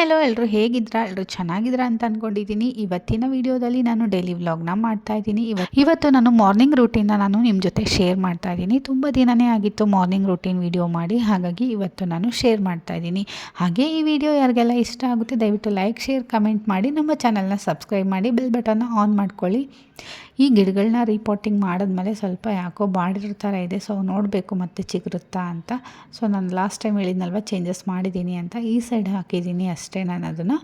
Hello ಎಲ್ಲರೂ ಹೇಗಿದ್ರಾ? ಎಲ್ಲರೂ ಚೆನ್ನಾಗಿದ್ರಾ ಅಂತ ಅಂದ್ಕೊಂಡಿದ್ದೀನಿ ಇವತ್ತಿನ ವಿಡಿಯೋದಲ್ಲಿ ನಾನು ಡೈಲಿ ವ್ಲಾಗ್ನ ಮಾಡ್ತಾ ಇದ್ದೀನಿ. ಇವತ್ತು ಇವತ್ತು ನಾನು ಮಾರ್ನಿಂಗ್ ರೂಟೀನ್ನ ನಾನು ನಿಮ್ಮ ಜೊತೆ ಶೇರ್ ಮಾಡ್ತಾ ಇದ್ದೀನಿ. ತುಂಬ ದಿನನೇ ಆಗಿತ್ತು ಮಾರ್ನಿಂಗ್ ರೂಟೀನ್ ವಿಡಿಯೋ ಮಾಡಿ. ಹಾಗಾಗಿ ಇವತ್ತು ನಾನು ಶೇರ್ ಮಾಡ್ತಾ ಇದ್ದೀನಿ. ಹಾಗೆ ಈ ವಿಡಿಯೋ ಯಾರಿಗೆಲ್ಲ ಇಷ್ಟ ಆಗುತ್ತೆ, ದಯವಿಟ್ಟು ಲೈಕ್ ಶೇರ್ ಕಮೆಂಟ್ ಮಾಡಿ. ನಮ್ಮ ಚಾನಲ್ನ ಸಬ್ಸ್ಕ್ರೈಬ್ ಮಾಡಿ. ಬೆಲ್ ಬಟನ್ನ ಆನ್ ಮಾಡ್ಕೊಳ್ಳಿ. ಈ ಗಿಡಗಳನ್ನ ರೀಪಾಟಿಂಗ್ ಮಾಡಿದ್ಮೇಲೆ ಸ್ವಲ್ಪ ಯಾಕೋ ಬಾಡಿರೋ ಥರ ಇದೆ ಸೊ ನೋಡಬೇಕು ಮತ್ತೆ ಚಿಗುರುತ್ತಾ ಅಂತ. ಸೊ ನಾನು ಲಾಸ್ಟ್ ಟೈಮ್ ಹೇಳಿದ್ನಲ್ವ ಚೇಂಜಸ್ ಮಾಡಿದ್ದೀನಿ ಅಂತ. ಈ ಸೈಡ್ ಹಾಕಿದ್ದೀನಿ ಅಷ್ಟೇ ನಾನು ಅದನ್ನು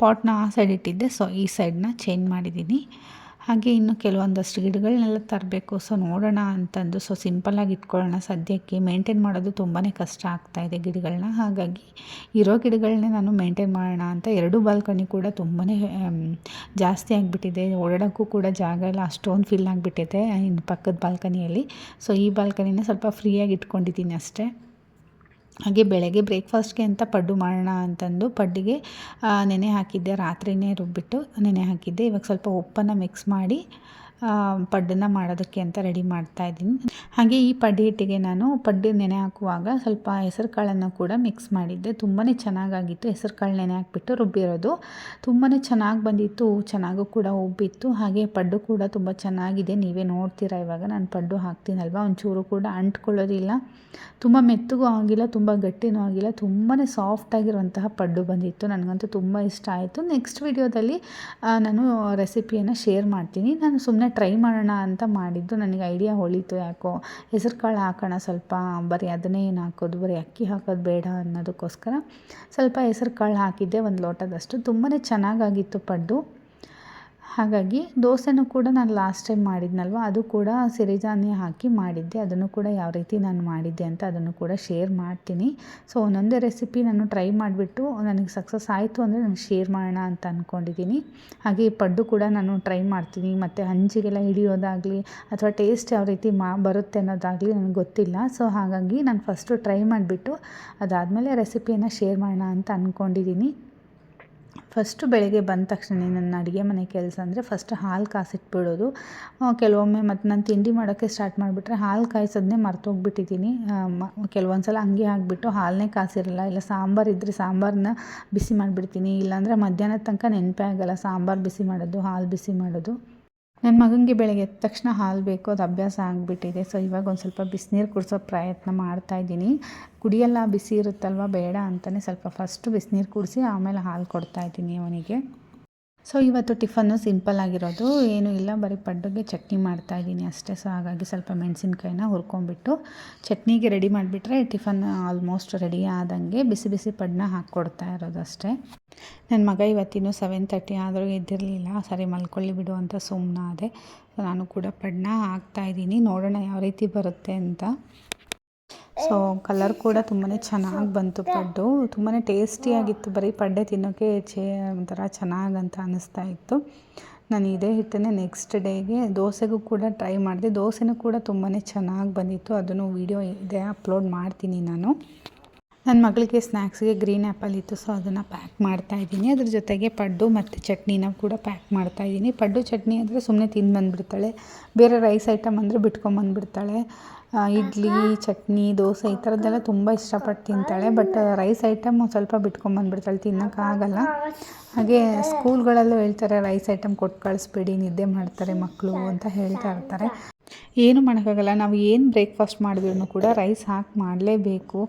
ಪಾಟ್ನ ಆ ಸೈಡ್ ಇಟ್ಟಿದ್ದೆ ಸೊ ಈ ಸೈಡನ್ನ ಚೇಂಜ್ ಮಾಡಿದ್ದೀನಿ. ಹಾಗೆ ಇನ್ನು ಕೆಲವೊಂದಷ್ಟು ಗಿಡಗಳನ್ನೆಲ್ಲ ತರಬೇಕು. ಸೊ ನೋಡೋಣ ಅಂತಂದು. ಸೊ ಸಿಂಪಲ್ಲಾಗಿ ಇಟ್ಕೊಳ್ಳೋಣ ಸದ್ಯಕ್ಕೆ. ಮೇಂಟೈನ್ ಮಾಡೋದು ತುಂಬಾ ಕಷ್ಟ ಆಗ್ತಾಯಿದೆ ಗಿಡಗಳನ್ನ ಹಾಗಾಗಿ ಇರೋ ಗಿಡಗಳನ್ನೇ ನಾನು ಮೇಂಟೈನ್ ಮಾಡೋಣ ಅಂತ ಎರಡು ಬಾಲ್ಕನಿ ಕೂಡ ತುಂಬಾ ಜಾಸ್ತಿ ಆಗಿಬಿಟ್ಟಿದೆ. ಓಡಾಡೋಕ್ಕೂ ಕೂಡ ಜಾಗ ಎಲ್ಲ ಅಷ್ಟೊಂದು ಫಿಲ್ ಆಗಿಬಿಟ್ಟಿದೆ ಇನ್ನು ಪಕ್ಕದ ಬಾಲ್ಕನಿಯಲ್ಲಿ ಸೊ ಈ ಬಾಲ್ಕನಿನ ಸ್ವಲ್ಪ ಫ್ರೀಯಾಗಿ ಇಟ್ಕೊಂಡಿದ್ದೀನಿ ಅಷ್ಟೇ. ಹಾಗೆ ಬೆಳಗ್ಗೆ ಬ್ರೇಕ್ಫಾಸ್ಟ್ಗೆ ಅಂತ ಪಡ್ಡು ಮಾಡೋಣ ಅಂತಂದು ಪಡ್ಡಿಗೆ ನೆನೆ ಹಾಕಿದ್ದೆ. ರಾತ್ರಿಯೇ ರುಬ್ಬಿಟ್ಟು ನೆನೆ ಹಾಕಿದ್ದೆ. ಇವಾಗ ಸ್ವಲ್ಪ ಉಪ್ಪನ್ನು ಮಿಕ್ಸ್ ಮಾಡಿ ಪಡ್ಡನ್ನು ಮಾಡೋದಕ್ಕೆ ಅಂತ ರೆಡಿ ಮಾಡ್ತಾ ಇದ್ದೀನಿ. ಹಾಗೆ ಈ ಪಡ್ಡಿ ಹಿಟ್ಟಿಗೆ ನಾನು ಪಡ್ಡಿ ನೆನೆ ಹಾಕುವಾಗ ಸ್ವಲ್ಪ ಹೆಸರು ಕಾಳನ್ನು ಕೂಡ ಮಿಕ್ಸ್ ಮಾಡಿದ್ದೆ. ತುಂಬಾ ಚೆನ್ನಾಗಾಗಿತ್ತು. ಹೆಸರು ಕಾಳು ನೆನೆ ಹಾಕ್ಬಿಟ್ಟು ರುಬ್ಬಿರೋದು. ತುಂಬಾ ಚೆನ್ನಾಗಿ ಬಂದಿತ್ತು. ಚೆನ್ನಾಗೂ ಕೂಡ ಉಬ್ಬಿತ್ತು. ಹಾಗೆ ಪಡ್ಡು ಕೂಡ ತುಂಬ ಚೆನ್ನಾಗಿದೆ. ನೀವೇ ನೋಡ್ತೀರಾ ಇವಾಗ. ನಾನು ಪಡ್ಡು ಹಾಕ್ತೀನಲ್ವ? ಒಂಚೂರು ಕೂಡ ಅಂಟ್ಕೊಳ್ಳೋದಿಲ್ಲ. ತುಂಬ ಮೆತ್ತಗೂ ಆಗಿಲ್ಲ, ತುಂಬ ಗಟ್ಟಿನೂ ಆಗಿಲ್ಲ. ತುಂಬಾ ಸಾಫ್ಟಾಗಿರುವಂತಹ ಪಡ್ಡು ಬಂದಿತ್ತು. ನನಗಂತೂ ತುಂಬ ಇಷ್ಟ ಆಯಿತು. ನೆಕ್ಸ್ಟ್ ವಿಡಿಯೋದಲ್ಲಿ ನಾನು ರೆಸಿಪಿಯನ್ನು ಶೇರ್ ಮಾಡ್ತೀನಿ. ನಾನು ಸುಮ್ಮನೆ ಟ್ರೈ ಮಾಡೋಣ ಅಂತ ಮಾಡಿದ್ದು ನನಗೆ ಐಡಿಯಾ ಹೊಳಿತು ಯಾಕೋ. ಹೆಸರು ಕಾಳು ಹಾಕೋಣ ಸ್ವಲ್ಪ, ಬರೀ ಅದನ್ನೇ ಏನು ಹಾಕೋದು, ಬರೀ ಅಕ್ಕಿ ಹಾಕೋದು ಬೇಡ ಅನ್ನೋದಕ್ಕೋಸ್ಕರ ಸ್ವಲ್ಪ ಹೆಸರು ಕಾಳು ಹಾಕಿದ್ದೆ ಒಂದು ಲೋಟದಷ್ಟು. ತುಂಬಾ ಚೆನ್ನಾಗಾಗಿತ್ತು ಪಡ್ಡು. ಹಾಗಾಗಿ ದೋಸೆನೂ ಕೂಡ ನಾನು ಲಾಸ್ಟ್ ಟೈಮ್ ಮಾಡಿದ್ನಲ್ವ? ಅದು ಕೂಡ ಸಿರಿಧಾನ್ಯ ಹಾಕಿ ಮಾಡಿದ್ದೆ. ಅದನ್ನು ಕೂಡ ಯಾವ ರೀತಿ ನಾನು ಮಾಡಿದ್ದೆ ಅಂತ ಅದನ್ನು ಕೂಡ ಶೇರ್ ಮಾಡ್ತೀನಿ. ಸೊ ಒಂದೊಂದೇ ರೆಸಿಪಿ ನಾನು ಟ್ರೈ ಮಾಡಿಬಿಟ್ಟು ನನಗೆ ಸಕ್ಸಸ್ ಆಯಿತು ಅಂದರೆ ನಾನು ಶೇರ್ ಮಾಡೋಣ ಅಂತ ಅಂದ್ಕೊಂಡಿದ್ದೀನಿ ಹಾಗೆ ಪಡ್ಡು ಕೂಡ ನಾನು ಟ್ರೈ ಮಾಡ್ತೀನಿ. ಮತ್ತು ಹಂಚಿಗೆಲ್ಲ ಹಿಡಿಯೋದಾಗಲಿ ಅಥವಾ ಟೇಸ್ಟ್ ಯಾವ ರೀತಿ ಮಾ, ಬರುತ್ತೆ ಅನ್ನೋದಾಗಲಿ ನನಗೆ ಗೊತ್ತಿಲ್ಲ. ಸೊ ಹಾಗಾಗಿ ನಾನು ಫಸ್ಟು ಟ್ರೈ ಮಾಡಿಬಿಟ್ಟು ಅದಾದಮೇಲೆ ರೆಸಿಪಿಯನ್ನು ಶೇರ್ ಮಾಡೋಣ ಅಂತ ಅಂದ್ಕೊಂಡಿದ್ದೀನಿ ಫಸ್ಟು ಬೆಳಗ್ಗೆ ಬಂದ ತಕ್ಷಣ ನನ್ನ ಅಡುಗೆ ಮನೆ ಕೆಲಸ ಅಂದರೆ ಫಸ್ಟ್ ಹಾಲು ಕಾಸಿಟ್ಬಿಡೋದು. ಕೆಲವೊಮ್ಮೆ ಮತ್ತು ನಾನು ತಿಂಡಿ ಮಾಡೋಕ್ಕೆ ಸ್ಟಾರ್ಟ್ ಮಾಡಿಬಿಟ್ರೆ ಹಾಲು ಕಾಯಿಸೋದನ್ನೇ ಮರ್ತೋಗ್ಬಿಟ್ಟಿದ್ದೀನಿ. ಕೆಲವೊಂದು ಸಲ ಹಂಗೆ ಆಗಿಬಿಟ್ಟು ಹಾಲನ್ನೇ ಕಾಸಿರಲ್ಲ. ಇಲ್ಲ ಸಾಂಬಾರು ಇದ್ದರೆ ಸಾಂಬಾರನ್ನ ಬಿಸಿ ಮಾಡಿಬಿಡ್ತೀನಿ. ಇಲ್ಲಾಂದರೆ ಮಧ್ಯಾಹ್ನದ ತನಕ ನೆನಪೇ ಆಗೋಲ್ಲ ಸಾಂಬಾರು ಬಿಸಿ ಮಾಡೋದು, ಹಾಲು ಬಿಸಿ ಮಾಡೋದು. ನನ್ನ ಮಗನಿಗೆ ಬೆಳಗ್ಗೆ ಎದ್ದ ತಕ್ಷಣ ಹಾಲು ಬೇಕು, ಅದು ಅಭ್ಯಾಸ ಆಗಿಬಿಟ್ಟಿದೆ. ಸೊ ಇವಾಗ ಒಂದು ಸ್ವಲ್ಪ ಬಿಸಿನೀರು ಕುಡಿಸೋ ಪ್ರಯತ್ನ ಮಾಡ್ತಾಯಿದ್ದೀನಿ ಕುಡಿಯಲ್ಲ ಬಿಸಿ ಇರುತ್ತಲ್ವ? ಬೇಡ ಅಂತಲೇ ಸ್ವಲ್ಪ ಫಸ್ಟು ಬಿಸಿನೀರು ಕುಡಿಸಿ ಆಮೇಲೆ ಹಾಲು ಕೊಡ್ತಾ ಇದ್ದೀನಿ ಅವನಿಗೆ. ಸೊ ಇವತ್ತು ಟಿಫನ್ನು ಸಿಂಪಲ್ ಆಗಿರೋದು. ಏನೂ ಇಲ್ಲ. ಬರೀ ಪಡ್ಡುಗೆ ಚಟ್ನಿ ಮಾಡ್ತಾಯಿದ್ದೀನಿ ಅಷ್ಟೇ. ಸೊ ಹಾಗಾಗಿ ಸ್ವಲ್ಪ ಮೆಣಸಿನ್ಕಾಯಿನ ಹುರ್ಕೊಂಬಿಟ್ಟು ಚಟ್ನಿಗೆ ರೆಡಿ ಮಾಡಿಬಿಟ್ರೆ ಟಿಫನ್ ಆಲ್ಮೋಸ್ಟ್ ರೆಡಿ ಆದಂಗೆ ಬಿಸಿ ಬಿಸಿ ಪಡ್ನ ಹಾಕ್ಕೊಡ್ತಾ ಇರೋದು ಅಷ್ಟೇ. ನನ್ನ ಮಗ ಇವತ್ತಿನೂ ಸೆವೆನ್ ತರ್ಟಿ ಆದರೂ ಎದ್ದಿರಲಿಲ್ಲ. ಸರಿ, ಮಲ್ಕೊಳ್ಳಿ ಬಿಡು ಅಂತ ಸುಮ್ಮನಾದೆ ನಾನು ಕೂಡ ಪಡ್ಡನ್ನ ಹಾಕ್ತಾಯಿದ್ದೀನಿ ನೋಡೋಣ ಯಾವ ರೀತಿ ಬರುತ್ತೆ ಅಂತ. ಸೊ ಕಲರ್ ಕೂಡ ತುಂಬಾ ಚೆನ್ನಾಗಿ ಬಂತು ಪಡ್ಡು. ತುಂಬಾ ಟೇಸ್ಟಿಯಾಗಿತ್ತು ಬರೀ ಪಡ್ಡೆ ತಿನ್ನೋಕ್ಕೆ ಚೇ ಒಂಥರ ಚೆನ್ನಾಗಂತ ಅನ್ನಿಸ್ತಾ ಇತ್ತು. ನಾನು ಇದೇ ಹಿಟ್ಟನ್ನೇ ನೆಕ್ಸ್ಟ್ ಡೇಗೆ ದೋಸೆಗೂ ಕೂಡ ಟ್ರೈ ಮಾಡಿದೆ. ದೋಸೆನೂ ಕೂಡ ತುಂಬಾ ಚೆನ್ನಾಗಿ ಬಂದಿತ್ತು. ಅದನ್ನು ವೀಡಿಯೋ ಇದೆ ಅಪ್ಲೋಡ್ ಮಾಡ್ತೀನಿ ನಾನು. ನನ್ನ ಮಗಳಿಗೆ ಸ್ನ್ಯಾಕ್ಸ್ಗೆ ಗ್ರೀನ್ ಆ್ಯಪಲ್ ಇತ್ತು ಸೊ ಅದನ್ನು ಪ್ಯಾಕ್ ಮಾಡ್ತಾ ಇದ್ದೀನಿ. ಅದ್ರ ಜೊತೆಗೆ ಪಡ್ಡು ಮತ್ತು ಚಟ್ನಿನ ಕೂಡ ಪ್ಯಾಕ್ ಮಾಡ್ತಾ ಇದ್ದೀನಿ. ಪಡ್ಡು ಚಟ್ನಿ ಅಂದರೆ ಸುಮ್ಮನೆ ತಿಂದು ಬಂದುಬಿಡ್ತಾಳೆ. ಬೇರೆ ರೈಸ್ ಐಟಮ್ ಅಂದರೆ ಬಿಟ್ಕೊಂಬಂದುಬಿಡ್ತಾಳೆ ಇಡ್ಲಿ, ಚಟ್ನಿ, ದೋಸೆ ಈ ಥರದ್ದೆಲ್ಲ ತುಂಬ ಇಷ್ಟಪಟ್ಟು ತಿಂತಾಳೆ. ಬಟ್ ರೈಸ್ ಐಟಮ್ ಸ್ವಲ್ಪ ಬಿಟ್ಕೊಂಬಂದ್ಬಿಡ್ತಾಳೆ ತಿನ್ನೋಕ್ಕಾಗಲ್ಲ ಹಾಗೆ ಸ್ಕೂಲ್ಗಳಲ್ಲೂ ಹೇಳ್ತಾರೆ ರೈಸ್ ಐಟಮ್ ಕೊಟ್ಟು ಕಳಿಸ್ಬೇಡಿ, ನಿದ್ದೆ ಮಾಡ್ತಾರೆ ಮಕ್ಕಳು ಅಂತ ಹೇಳ್ತಾ ಇರ್ತಾರೆ. ಏನು ಮಾಡೋಕ್ಕಾಗಲ್ಲ. ನಾವು ಏನು ಬ್ರೇಕ್ಫಾಸ್ಟ್ ಮಾಡಿದ್ರೂ ಕೂಡ ರೈಸ್ ಹಾಕಿ ಮಾಡಲೇಬೇಕು.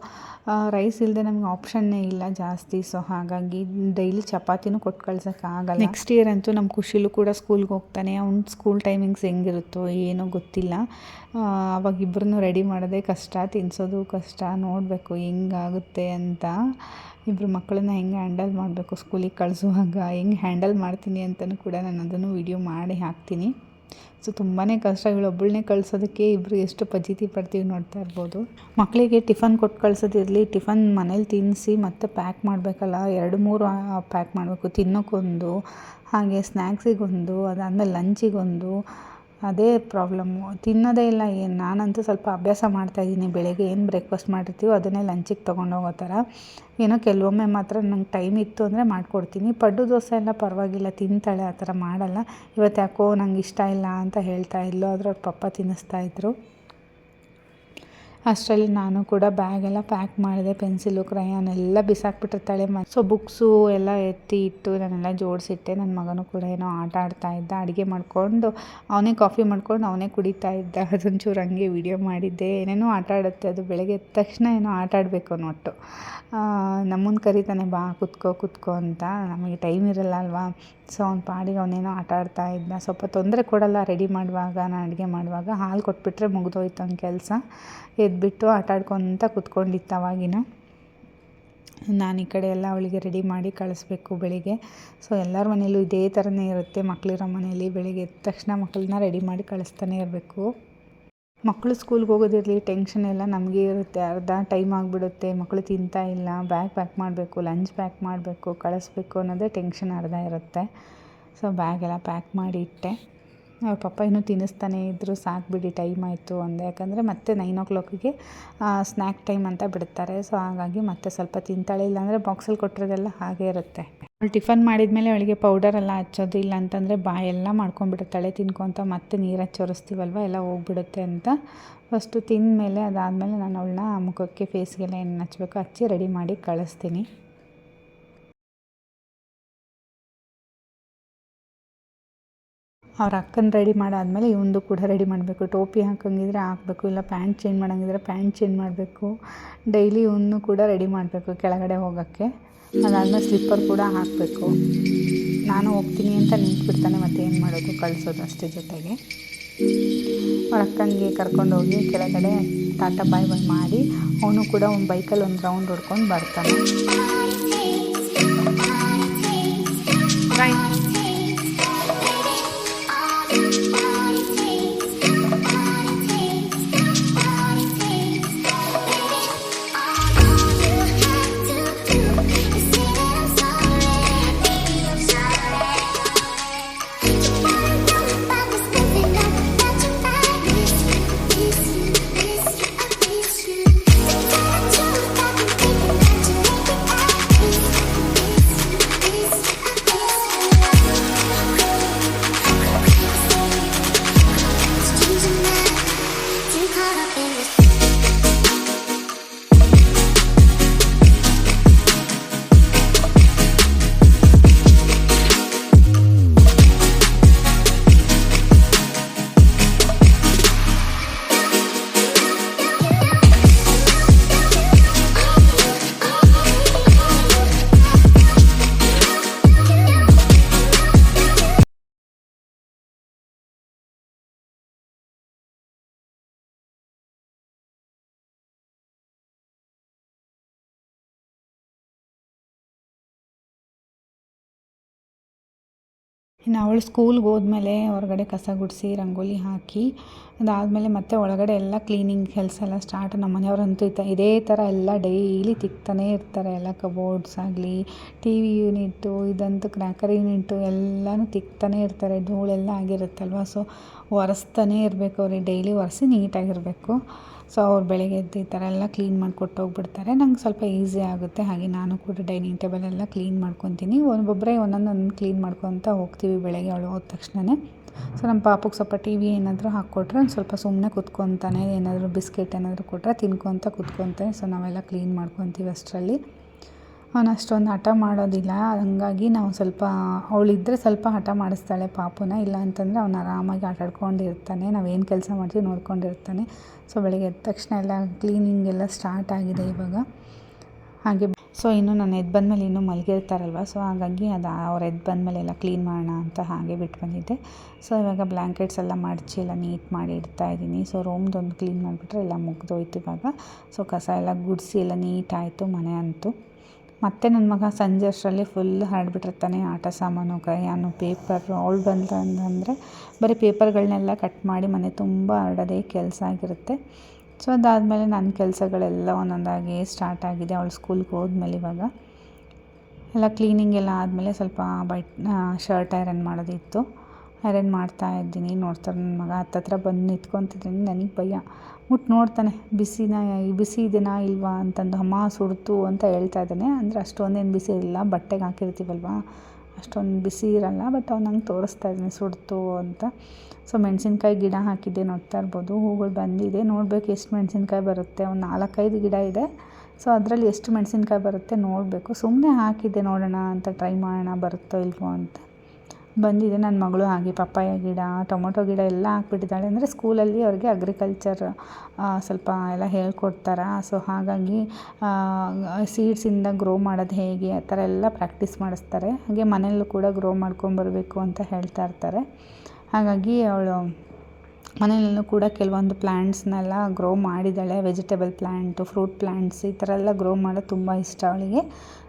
ರೈಸ್ ಇಲ್ಲದೆ ನಮಗೆ ಆಪ್ಷನ್ನೇ ಇಲ್ಲ ಜಾಸ್ತಿ. ಸೊ ಹಾಗಾಗಿ ಡೈಲಿ ಚಪಾತಿನೂ ಕೊಟ್ಟು ಕಳ್ಸೋಕ್ಕಾಗಲ್ಲ ನೆಕ್ಸ್ಟ್ ಇಯರ್ ಅಂತೂ ನಮ್ಮ ಖುಷಿಲೂ ಕೂಡ ಸ್ಕೂಲ್ಗೆ ಹೋಗ್ತಾನೆ. ಅವ್ನ ಸ್ಕೂಲ್ ಟೈಮಿಂಗ್ಸ್ ಹೆಂಗಿರುತ್ತೋ ಏನೋ ಗೊತ್ತಿಲ್ಲ. ಅವಾಗ ಇಬ್ಬರನ್ನೂ ರೆಡಿ ಮಾಡೋದೇ ಕಷ್ಟ. ತಿನ್ನಿಸೋದು ಕಷ್ಟ. ನೋಡಬೇಕು ಹೆಂಗಾಗುತ್ತೆ ಅಂತ. ಇಬ್ಬರು ಮಕ್ಕಳನ್ನ ಹೆಂಗೆ ಹ್ಯಾಂಡಲ್ ಮಾಡಬೇಕು? ಸ್ಕೂಲಿಗೆ ಕಳಿಸುವಾಗ ಹೆಂಗೆ ಹ್ಯಾಂಡಲ್ ಮಾಡ್ತೀನಿ ಅಂತಲೂ ಕೂಡ ನಾನು ಅದನ್ನು ವಿಡಿಯೋ ಮಾಡಿ ಹಾಕ್ತೀನಿ. ಸೊ ತುಂಬಾ ಕಷ್ಟ. ಒಬ್ಬಳನ್ನೇ ಕಳ್ಸೋದಕ್ಕೆ ಇಬ್ಬರು ಎಷ್ಟು ಪಜಿತಿ ಪಡ್ತೀವಿ ನೋಡ್ತಾ ಇರ್ಬೋದು. ಮಕ್ಕಳಿಗೆ ಟಿಫನ್ ಕೊಟ್ಟು ಕಳ್ಸೋದಿರಲಿ, ಟಿಫನ್ ಮನೇಲಿ ತಿನ್ನಿಸಿ ಮತ್ತೆ ಪ್ಯಾಕ್ ಮಾಡಬೇಕಲ್ಲ, ಎರಡು ಮೂರು ಪ್ಯಾಕ್ ಮಾಡಬೇಕು. ತಿನ್ನೋಕ್ಕೊಂದು, ಹಾಗೆ ಸ್ನ್ಯಾಕ್ಸಿಗೊಂದು ಅದಾದಮೇಲೆ ಲಂಚಿಗೊಂದು ಅದೇ ಪ್ರಾಬ್ಲಮ್ಮು ತಿನ್ನೋದೇ ಇಲ್ಲ, ಏನು ನಾನಂತೂ ಸ್ವಲ್ಪ ಅಭ್ಯಾಸ ಮಾಡ್ತಾಯಿದ್ದೀನಿ ಬೆಳಗ್ಗೆ ಏನು ಬ್ರೇಕ್ಫಾಸ್ಟ್ ಮಾಡಿರ್ತೀವೋ ಅದನ್ನೇ ಲಂಚಿಗೆ ತೊಗೊಂಡೋಗೋ ಥರ. ಏನೋ ಕೆಲವೊಮ್ಮೆ ಮಾತ್ರ ನಂಗೆ ಟೈಮ್ ಇತ್ತು ಅಂದರೆ ಮಾಡಿಕೊಡ್ತೀನಿ. ಪಡ್ಡು ದೋಸೆ ಎಲ್ಲ ಪರವಾಗಿಲ್ಲ, ತಿಂತಾಳೆ ಆ ಥರ ಮಾಡಲ್ಲ. ಇವತ್ತು ಯಾಕೋ ನಂಗೆ ಇಷ್ಟ ಇಲ್ಲ ಅಂತ ಹೇಳ್ತಾ ಇದ್ಲು, ಆದರೆ ಅವ್ರ ಪಪ್ಪ ತಿನ್ನಿಸ್ತಾ ಇದ್ರು. ಅಷ್ಟರಲ್ಲಿ ನಾನು ಕೂಡ ಬ್ಯಾಗೆಲ್ಲ ಪ್ಯಾಕ್ ಮಾಡಿದೆ ಪೆನ್ಸಿಲು ಕ್ರಯಾನ್ ಎಲ್ಲ ಬಿಸಾಕ್ಬಿಟ್ಟಿರ್ತಾಳೆ. ಮ ಸೊ ಬುಕ್ಸು ಎಲ್ಲ ಎತ್ತಿ ಇಟ್ಟು ನಾನೆಲ್ಲ ಜೋಡಿಸಿಟ್ಟೆ. ನನ್ನ ಮಗನೂ ಕೂಡ ಏನೋ ಆಟ ಆಡ್ತಾ ಇದ್ದ, ಅಡುಗೆ ಮಾಡಿಕೊಂಡು ಅವನೇ ಕಾಫಿ ಮಾಡ್ಕೊಂಡು ಅವನೇ ಕುಡಿತಾ ಇದ್ದ. ಅದೊಂಚೂರು ಹಂಗೆ ವಿಡಿಯೋ ಮಾಡಿದ್ದೆ. ಏನೇನೋ ಆಟ ಆಡುತ್ತೆ, ಅದು ಬೆಳಗ್ಗೆ ಎದ್ದ ತಕ್ಷಣ ಏನೋ ಆಟ ಆಡಬೇಕು ಅನ್ನೋಟ್ಟು ನಮ್ಮನ್ನು ಕರಿತಾನೆ, ಬಾ, ಕುತ್ಕೋ ಕುತ್ಕೋ ಅಂತ. ನಮಗೆ ಟೈಮ್ ಇರಲ್ಲ ಅಲ್ವಾ? ಸೊ ಅವ್ನ ಪಾಡಿಗೆ ಅವನೇನೋ ಆಟ ಆಡ್ತಾ ಇದ್ದ. ಸ್ವಲ್ಪ ತೊಂದರೆ ಕೊಡಲ್ಲ ರೆಡಿ ಮಾಡುವಾಗ, ನಾನು ಅಡುಗೆ ಮಾಡುವಾಗ ಹಾಲು ಕೊಟ್ಬಿಟ್ರೆ ಮುಗಿದೋಯ್ತು ಅವ್ನ ಕೆಲಸ. ಎದ್ಬಿಟ್ಟು ಆಟ ಆಡ್ಕೊತ ಕುತ್ಕೊಂಡಿತ್ತು ಅವಾಗಿನ. ನಾನು ಈ ಕಡೆ ಎಲ್ಲ ಅವಳಿಗೆ ರೆಡಿ ಮಾಡಿ ಕಳಿಸ್ಬೇಕು ಬೆಳಿಗ್ಗೆ. ಸೊ ಎಲ್ಲರ ಮನೇಲೂ ಇದೇ ಥರನೇ ಇರುತ್ತೆ. ಮಕ್ಕಳಿರೋ ಮನೇಲಿ ಬೆಳಿಗ್ಗೆ ಎದ್ದ ತಕ್ಷಣ ಮಕ್ಕಳನ್ನ ರೆಡಿ ಮಾಡಿ ಕಳಿಸ್ತಾನೆ ಇರಬೇಕು. ಮಕ್ಕಳು ಸ್ಕೂಲ್ಗೆ ಹೋಗೋದಿರಲಿ ಟೆನ್ಷನ್ ಎಲ್ಲ ನಮಗೆ ಇರುತ್ತೆ. ಅರ್ಧ ಟೈಮ್ ಆಗಿಬಿಡುತ್ತೆ. ಮಕ್ಕಳು ತಿಂತಾ ಇಲ್ಲ. ಬ್ಯಾಗ್ ಪ್ಯಾಕ್ ಮಾಡಬೇಕು ಲಂಚ್ ಪ್ಯಾಕ್ ಮಾಡಬೇಕು, ಕಳಿಸ್ಬೇಕು ಅನ್ನೋದೇ ಟೆನ್ಷನ್ ಅರ್ಧ ಇರುತ್ತೆ. ಸೊ ಬ್ಯಾಗೆಲ್ಲ ಪ್ಯಾಕ್ ಮಾಡಿ ಇಟ್ಟೆ. ಅವ್ರ ಪಪ್ಪ ಇನ್ನೂ ತಿನ್ನಿಸ್ತಾನೆ ಇದ್ದರು ಸಾಕು ಬಿಡಿ ಟೈಮ್ ಆಯಿತು ಅಂದೆ. ಯಾಕಂದರೆ ಮತ್ತೆ ನೈನ್ ಓ ಕ್ಲಾಕಿಗೆ ಸ್ನ್ಯಾಕ್ ಟೈಮ್ ಅಂತ ಬಿಡ್ತಾರೆ. ಸೊ ಹಾಗಾಗಿ ಮತ್ತೆ ಸ್ವಲ್ಪ ತಿಂತಾಳೆ. ಇಲ್ಲಾಂದರೆ ಬಾಕ್ಸಲ್ಲಿ ಕೊಟ್ಟಿರೋದೆಲ್ಲ ಹಾಗೇ ಇರುತ್ತೆ. ಅವಳು ಟಿಫನ್ ಮಾಡಿದ್ಮೇಲೆ ಅವಳಿಗೆ ಪೌಡರೆಲ್ಲ ಹಚ್ಚೋದು ಇಲ್ಲ ಅಂತಂದರೆ ಬಾಯೆಲ್ಲ ಮಾಡ್ಕೊಂಡ್ಬಿಡುತ್ತಾಳೆ ತಿನ್ಕೊತ ಮತ್ತೆ ನೀರು ಹಚ್ಚೋರಿಸ್ತೀವಲ್ವ, ಎಲ್ಲ ಹೋಗ್ಬಿಡುತ್ತೆ ಅಂತ ಫಸ್ಟು ತಿಂದಮೇಲೆ ಅದಾದಮೇಲೆ ನಾನು ಅವಳನ್ನ ಮುಖಕ್ಕೆ ಫೇಸ್ಗೆಲ್ಲ ಏನು ಹಚ್ಚಬೇಕು ಹಚ್ಚಿ ರೆಡಿ ಮಾಡಿ ಕಳಿಸ್ತೀನಿ. ಅವ್ರ ಅಕ್ಕನ ರೆಡಿ ಮಾಡಾದಮೇಲೆ ಇವಂದು ಕೂಡ ರೆಡಿ ಮಾಡಬೇಕು. ಟೋಪಿ ಹಾಕೋಂಗಿದ್ರೆ ಹಾಕಬೇಕು, ಇಲ್ಲ ಪ್ಯಾಂಟ್ ಚೇಂಜ್ ಮಾಡೋಂಗಿದ್ರೆ ಪ್ಯಾಂಟ್ ಚೇಂಜ್ ಮಾಡಬೇಕು. ಡೈಲಿ ಇವನು ಕೂಡ ರೆಡಿ ಮಾಡಬೇಕು ಕೆಳಗಡೆ ಹೋಗೋಕ್ಕೆ. ಅದಾದಮೇಲೆ ಸ್ಲಿಪ್ಪರ್ ಕೂಡ ಹಾಕಬೇಕು. ನಾನು ಹೋಗ್ತೀನಿ ಅಂತ ನಿಂತ್ಬಿಡ್ತಾನೆ ಮತ್ತೆ ಏನು ಮಾಡೋದು ಕಳಿಸೋದು ಅಷ್ಟೇ ಜೊತೆಗೆ. ಅವ್ರ ಅಕ್ಕನಿಗೆ ಕರ್ಕೊಂಡೋಗಿ ಕೆಳಗಡೆ ಟಾಟಾ ಬಾಯ್ ಬಾಯ್ ಮಾಡಿ ಅವನು ಕೂಡ ಒಂದು ಬೈಕಲ್ಲಿ ಒಂದು ರೌಂಡ್ ಹೊಡ್ಕೊಂಡು ಬರ್ತಾನೆ. ಇನ್ನು ಅವಳು ಸ್ಕೂಲ್ಗೆ ಹೋದ್ಮೇಲೆ ಹೊರಗಡೆ ಕಸ ಗುಡಿಸಿ, ರಂಗೋಲಿ ಹಾಕಿ, ಅದಾದಮೇಲೆ ಮತ್ತೆ ಒಳಗಡೆ ಎಲ್ಲ ಕ್ಲೀನಿಂಗ್ ಕೆಲಸ ಎಲ್ಲ ಸ್ಟಾರ್ಟ್ ನಮ್ಮ ಮನೆಯವರಂತೂ ಇತ್ತ, ಇದೇ ಥರ ಎಲ್ಲ ಡೈಲಿ ತಿಕ್ತಾನೇ ಇರ್ತಾರೆ. ಎಲ್ಲ ಕಬೋರ್ಡ್ಸ್ ಆಗಲಿ ಟಿ ವಿ ಯೂನಿಟ್ಟು ಇದಂತೂ ಕ್ರ್ಯಾಕರ್ ಯೂನಿಟ್ಟು ಎಲ್ಲನೂ ತಿಕ್ತಾನೇ ಇರ್ತಾರೆ. ಧೂಳೆಲ್ಲ ಆಗಿರುತ್ತಲ್ವ? ಸೊ ಒರೆಸ್ತಾನೇ ಇರಬೇಕು ಅವ್ರಿಗೆ. ಡೈಲಿ ಒರೆಸಿ ನೀಟಾಗಿರಬೇಕು ಸೊ ಅವ್ರು ಬೆಳಗ್ಗೆ ಎದ್ದು ಈ ಥರ ಎಲ್ಲ ಕ್ಲೀನ್ ಮಾಡಿಕೊಟ್ಟು ಹೋಗ್ಬಿಡ್ತಾರೆ. ನಂಗೆ ಸ್ವಲ್ಪ ಈಸಿ ಆಗುತ್ತೆ. ಹಾಗೆ ನಾನು ಕೂಡ ಡೈನಿಂಗ್ ಟೇಬಲ್ ಎಲ್ಲ ಕ್ಲೀನ್ ಮಾಡ್ಕೊತೀನಿ. ಒಬ್ಬೊಬ್ಬರೇ ಒಂದೊಂದೊಂದು ಕ್ಲೀನ್ ಮಾಡ್ಕೊತ ಹೋಗ್ತೀವಿ ಬೆಳಗ್ಗೆ ಅವಳು ಹೋದ ತಕ್ಷಣವೇ ಸೊ ನಮ್ಮ ಪಾಪುಗೆ ಸ್ವಲ್ಪ ಟಿ ವಿ ಏನಾದರೂ ಹಾಕ್ಕೊಟ್ರೆ ಒಂದು ಸ್ವಲ್ಪ ಸುಮ್ಮನೆ ಕುತ್ಕೊತಾನೆ. ಏನಾದರೂ ಬಿಸ್ಕೆಟ್ ಏನಾದರೂ ಕೊಟ್ಟರೆ ತಿನ್ಕೊತ ಕುತ್ಕೊತಾನೆ. ಸೊ ನಾವೆಲ್ಲ ಕ್ಲೀನ್ ಮಾಡ್ಕೊತೀವಿ ಅಷ್ಟರಲ್ಲಿ. ಅವನು ಅಷ್ಟೊಂದು ಹಠ ಮಾಡೋದಿಲ್ಲ. ಹಾಗಾಗಿ ನಾವು ಸ್ವಲ್ಪ ಅವಳಿದ್ದರೆ ಸ್ವಲ್ಪ ಹಠ ಮಾಡಿಸ್ತಾಳೆ ಪಾಪುನ. ಇಲ್ಲ ಅಂತಂದರೆ ಅವನು ಆರಾಮಾಗಿ ಆಟ ಆಡ್ಕೊಂಡಿರ್ತಾನೆ ನಾವೇನು ಕೆಲಸ ಮಾಡ್ತೀವಿ ನೋಡ್ಕೊಂಡಿರ್ತಾನೆ. ಸೊ ಬೆಳಗ್ಗೆ ಎದ್ದ ತಕ್ಷಣ ಎಲ್ಲ ಕ್ಲೀನಿಂಗ್ ಎಲ್ಲ ಸ್ಟಾರ್ಟ್ ಆಗಿದೆ ಇವಾಗ. ಹಾಗೆ ಸೊ ಇನ್ನು ನಾನು ಎದ್ದು ಬಂದಮೇಲೆ ಇನ್ನೂ ಮಲಗಿರ್ತಾರಲ್ವ? ಸೊ ಹಾಗಾಗಿ ಅದು, ಅವ್ರು ಎದ್ದು ಬಂದಮೇಲೆ ಎಲ್ಲ ಕ್ಲೀನ್ ಮಾಡೋಣ ಅಂತ ಹಾಗೆ ಬಿಟ್ಟು ಬಂದಿದ್ದೆ. ಸೊ ಇವಾಗ ಬ್ಲ್ಯಾಂಕೆಟ್ಸ್ ಎಲ್ಲ ಮಡಚಿ ಎಲ್ಲ ನೀಟ್ ಮಾಡಿ ಇಡ್ತಾ ಇದ್ದೀನಿ. ಸೊ ರೂಮ್ದೊಂದು ಕ್ಲೀನ್ ಮಾಡಿಬಿಟ್ರೆ ಎಲ್ಲ ಮುಗ್ದೋಯ್ತು ಇವಾಗ. ಸೊ ಕಸ ಎಲ್ಲ ಗುಡಿಸಿ ಎಲ್ಲ ನೀಟಾಯಿತು ಮನೆ ಅಂತೂ. ಮತ್ತೆ ನನ್ನ ಮಗ ಸಂಜೆ ಅಷ್ಟರಲ್ಲಿ ಫುಲ್ ಹರಡ್ಬಿಟ್ಟಿರ್ತಾನೆ ಆಟ ಸಾಮಾನು, ಕ್ರಯಾನು ಪೇಪರು ಅವಳು ಅಂತಂದರೆ ಬರೀ ಪೇಪರ್ಗಳನ್ನೆಲ್ಲ ಕಟ್ ಮಾಡಿ ಮನೆ ತುಂಬ ಹರಡೋದೇ ಕೆಲಸ ಆಗಿರುತ್ತೆ. ಸೊ ಅದಾದಮೇಲೆ ನನ್ನ ಕೆಲಸಗಳೆಲ್ಲ ಒಂದೊಂದಾಗಿ ಸ್ಟಾರ್ಟ್ ಆಗಿದೆ ಅವಳು ಸ್ಕೂಲ್ಗೆ ಹೋದ್ಮೇಲೆ ಇವಾಗ. ಎಲ್ಲ ಕ್ಲೀನಿಂಗ್ ಎಲ್ಲ ಆದಮೇಲೆ ಸ್ವಲ್ಪ ಬಟ್ ಶರ್ಟ್ ಐರನ್ ಮಾಡೋದಿತ್ತು. ಐರನ್ ಮಾಡ್ತಾ ಇದ್ದೀನಿ. ನೋಡ್ತಾರೆ ನನ್ನ ಮಗ ಹತ್ತತ್ರ ಬಂದು ನಿಂತ್ಕೊತಿದ್ದೀನಿ ನನಗೆ ಭಯ. ಮುಟ್ಟು ನೋಡ್ತಾನೆ. ಬಿಸಿನ, ಬಿಸಿ ಇದೆಯಾ ಇಲ್ವಾ ಅಂತಂದು ಅಮ್ಮ ಸುಡ್ತು ಅಂತ ಹೇಳ್ತಾ ಇದ್ದಾನೆ. ಅಂದರೆ ಅಷ್ಟೊಂದೇನು ಬಿಸಿ ಇಲ್ಲ ಬಟ್ಟೆಗೆ ಹಾಕಿರ್ತೀವಲ್ವಾ? ಅಷ್ಟೊಂದು ಬಿಸಿ ಇರಲ್ಲ. ಬಟ್ ಅವ್ನು ನಂಗೆ ತೋರಿಸ್ತಾ ಇದ್ದೀನಿ ಸುಡ್ತು ಅಂತ. ಸೊ, ಮೆಣಸಿನ್ಕಾಯಿ ಗಿಡ ಹಾಕಿದ್ದೆ ನೋಡ್ತಾ ಇರ್ಬೋದು. ಹೂಗಳು ಬಂದಿದೆ. ನೋಡಬೇಕು ಎಷ್ಟು ಮೆಣಸಿನ್ಕಾಯಿ ಬರುತ್ತೆ. ಒಂದು ನಾಲ್ಕೈದು ಗಿಡ ಇದೆ. ಸೊ, ಅದರಲ್ಲಿ ಎಷ್ಟು ಮೆಣಸಿನ್ಕಾಯಿ ಬರುತ್ತೆ ನೋಡಬೇಕು. ಸುಮ್ಮನೆ ಹಾಕಿದ್ದೆ ನೋಡೋಣ ಅಂತ ಟ್ರೈ ಮಾಡೋಣ ಬರುತ್ತೋ ಇಲ್ವೋ ಅಂತ. ಬಂದಿದೆ. ನನ್ನ ಮಗಳು ಹಾಗೆ ಪಪ್ಪಾಯ ಗಿಡ, ಟೊಮೊಟೊ ಗಿಡ ಎಲ್ಲ ಹಾಕ್ಬಿಟ್ಟಿದ್ದಾಳೆ. ಅಂದರೆ ಸ್ಕೂಲಲ್ಲಿ ಅವ್ರಿಗೆ ಅಗ್ರಿಕಲ್ಚರ್ ಸ್ವಲ್ಪ ಎಲ್ಲ ಹೇಳ್ಕೊಡ್ತಾರೆ. ಸೊ ಹಾಗಾಗಿ ಸೀಡ್ಸಿಂದ ಗ್ರೋ ಮಾಡೋದು ಹೇಗೆ, ಆ ಥರ ಎಲ್ಲ ಪ್ರಾಕ್ಟೀಸ್ ಮಾಡಿಸ್ತಾರೆ. ಹಾಗೆ ಮನೆಯಲ್ಲೂ ಕೂಡ ಗ್ರೋ ಮಾಡ್ಕೊಂಬರಬೇಕು ಅಂತ ಹೇಳ್ತಾ ಇರ್ತಾರೆ. ಹಾಗಾಗಿ ಅವಳು ಮನೆಯಲ್ಲೂ ಕೂಡ ಕೆಲವೊಂದು ಪ್ಲ್ಯಾಂಟ್ಸ್ನೆಲ್ಲ ಗ್ರೋ ಮಾಡಿದ್ದಾಳೆ. ವೆಜಿಟೇಬಲ್ ಪ್ಲ್ಯಾಂಟು ಫ್ರೂಟ್ ಪ್ಲ್ಯಾಂಟ್ಸ್ ಈ ಥರ ಎಲ್ಲ ಗ್ರೋ ಮಾಡೋದು ತುಂಬ ಇಷ್ಟ ಅವಳಿಗೆ.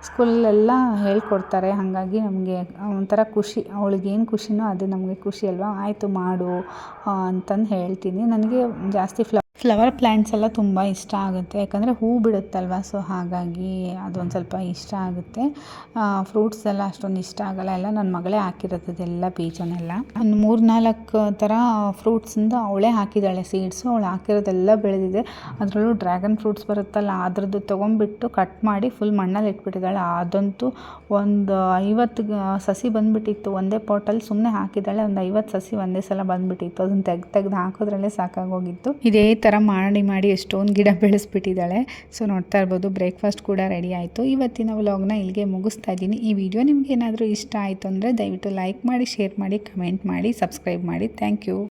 ಸ್ಕೂಲಲ್ಲೆಲ್ಲ ಹೇಳ್ಕೊಡ್ತಾರೆ, ಹಾಗಾಗಿ ನಮಗೆ ಒಂಥರ ಖುಷಿ. ಅವಳಿಗೇನು ಖುಷಿನೋ ಅದು ನಮಗೆ ಖುಷಿ ಅಲ್ವಾ? ಆಯಿತು ಮಾಡು ಅಂತಂದು ಹೇಳ್ತೀನಿ. ನನಗೆ ಜಾಸ್ತಿ ಫ್ಲ ಫ್ಲವರ್ ಪ್ಲ್ಯಾಂಟ್ಸ್ ಎಲ್ಲ ತುಂಬ ಇಷ್ಟ ಆಗುತ್ತೆ. ಯಾಕಂದರೆ ಹೂ ಬಿಡುತ್ತಲ್ವ? ಸೊ ಹಾಗಾಗಿ ಅದೊಂದು ಸ್ವಲ್ಪ ಇಷ್ಟ ಆಗುತ್ತೆ. ಫ್ರೂಟ್ಸ್ ಎಲ್ಲ ಅಷ್ಟೊಂದು ಇಷ್ಟ ಆಗಲ್ಲ. ಎಲ್ಲ ನನ್ನ ಮಗಳೇ ಹಾಕಿರೋದು ಅದೆಲ್ಲ ಬೀಜನೆಲ್ಲ. ಒಂದು ಮೂರು ನಾಲ್ಕು ಥರ ಫ್ರೂಟ್ಸಿಂದ ಅವಳೇ ಹಾಕಿದ್ದಾಳೆ. ಸೀಡ್ಸು ಅವಳು ಹಾಕಿರೋದೆಲ್ಲ ಬೆಳೆದಿದೆ. ಅದರಲ್ಲೂ ಡ್ರ್ಯಾಗನ್ ಫ್ರೂಟ್ಸ್ ಬರುತ್ತಲ್ಲ, ಅದ್ರದ್ದು ತೊಗೊಂಬಿಟ್ಟು ಕಟ್ ಮಾಡಿ ಫುಲ್ ಮಣ್ಣಲ್ಲಿ ಇಟ್ಬಿಟ್ಟಿದ್ದಾಳೆ. ಅದಂತೂ ಒಂದು ಐವತ್ತು ಸಸಿ ಬಂದುಬಿಟ್ಟಿತ್ತು. ಒಂದೇ ಪಾಟಲ್ಲಿ ಸುಮ್ಮನೆ ಹಾಕಿದ್ದಾಳೆ. ಒಂದು ಐವತ್ತು ಸಸಿ ಒಂದೇ ಸಲ ಬಂದುಬಿಟ್ಟಿತ್ತು. ಅದನ್ನು ತೆಗ್ದು ತೆಗೆದು ಹಾಕೋದ್ರಲ್ಲೇ ಸಾಕಾಗೋಗಿತ್ತು. ಇದೇ ಥರ ಮಾಡಿ ಮಾಡಿ ಎಷ್ಟೊಂದು ಗಿಡ ಬೆಳೆಸ್ಬಿಟ್ಟಿದ್ದಾಳೆ. ಸೊ ನೋಡ್ತಾ ಇರ್ಬೋದು ಬ್ರೇಕ್ಫಾಸ್ಟ್ ಕೂಡ ರೆಡಿ ಆಯಿತು. ಇವತ್ತಿನ ವ್ಲಾಗ್ನ ಇಲ್ಲಿಗೆ ಮುಗಿಸ್ತಾ ಇದ್ದೀನಿ. ಈ ವಿಡಿಯೋ ನಿಮ್ಗೆ ಏನಾದರೂ ಇಷ್ಟ ಆಯಿತು ಅಂದರೆ ದಯವಿಟ್ಟು ಲೈಕ್ ಮಾಡಿ ಶೇರ್ ಮಾಡಿ ಕಮೆಂಟ್ ಮಾಡಿ ಸಬ್ಸ್ಕ್ರೈಬ್ ಮಾಡಿ. Thank you